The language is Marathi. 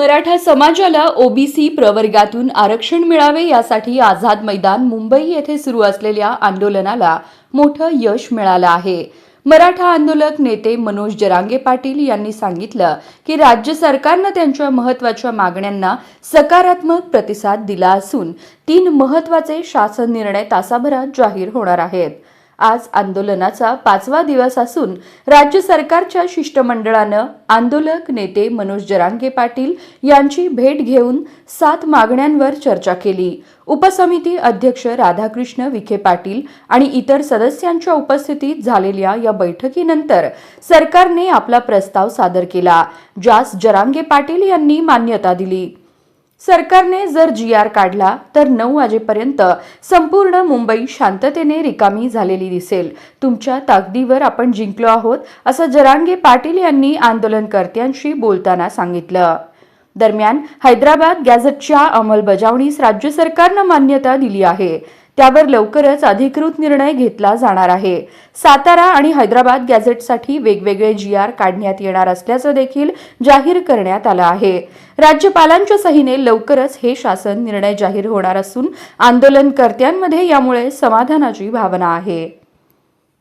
मराठा समाजाला ओबीसी प्रवर्गातून आरक्षण मिळावे यासाठी आझाद मैदान मुंबई येथे सुरू असलेल्या आंदोलनाला मोठं यश मिळालं आहे. मराठा आंदोलक नेते मनोज जरांगे पाटील यांनी सांगितलं की राज्य सरकारनं त्यांच्या महत्त्वाच्या मागण्यांना सकारात्मक प्रतिसाद दिला असून तीन महत्त्वाचे शासन निर्णय तासाभरात जाहीर होणार आहेत. आज आंदोलनाचा पाचवा दिवस असून राज्य सरकारच्या शिष्टमंडळानं आंदोलक नेते मनोज जरांगे पाटील यांची भेट घेऊन सात मागण्यांवर चर्चा केली. उपसमिती अध्यक्ष राधाकृष्ण विखे पाटील आणि इतर सदस्यांच्या उपस्थितीत झालेल्या या बैठकीनंतर सरकारने आपला प्रस्ताव सादर केला ज्यास जरांगे पाटील यांनी मान्यता दिली. सरकारने जर जी आर काढला तर नऊ वाजेपर्यंत संपूर्ण मुंबई शांततेने रिकामी झालेली दिसेल. तुमच्या ताकदीवर आपण जिंकलो आहोत असं जरांगे पाटील यांनी आंदोलनकर्त्यांशी बोलताना सांगितलं. दरम्यान हैदराबाद गॅझेटच्या अंमलबजावणीस राज्य सरकारनं मान्यता दिली आहे. त्यावर लवकरच अधिकृत निर्णय घेतला जाणार आहे. सातारा आणि हैदराबाद गॅझेटसाठी वेगवेगळे जी आर काढण्यात येणार असल्याचं देखील जाहीर करण्यात आलं आहे. राज्यपालांच्या सहीने लवकरच हे शासन निर्णय जाहीर होणार असून आंदोलनकर्त्यांमध्ये यामुळे समाधानाची भावना आहे.